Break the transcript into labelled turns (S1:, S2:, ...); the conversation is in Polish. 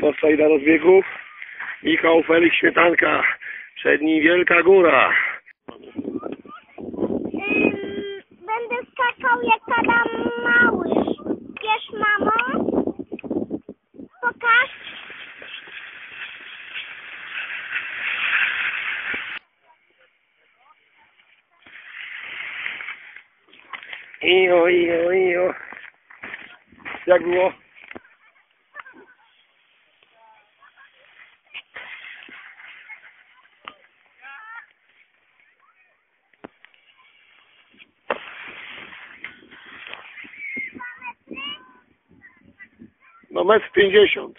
S1: Państwo stoi na rozbiegu. Michał Felix Śmietanka. Przed nim Wielka Góra.
S2: Będę skakał jak Adam Małysz. Wiesz, mamo? Pokaż.
S1: Ijo, ijo, ijo. Jak było? No metr pięćdziesiąt.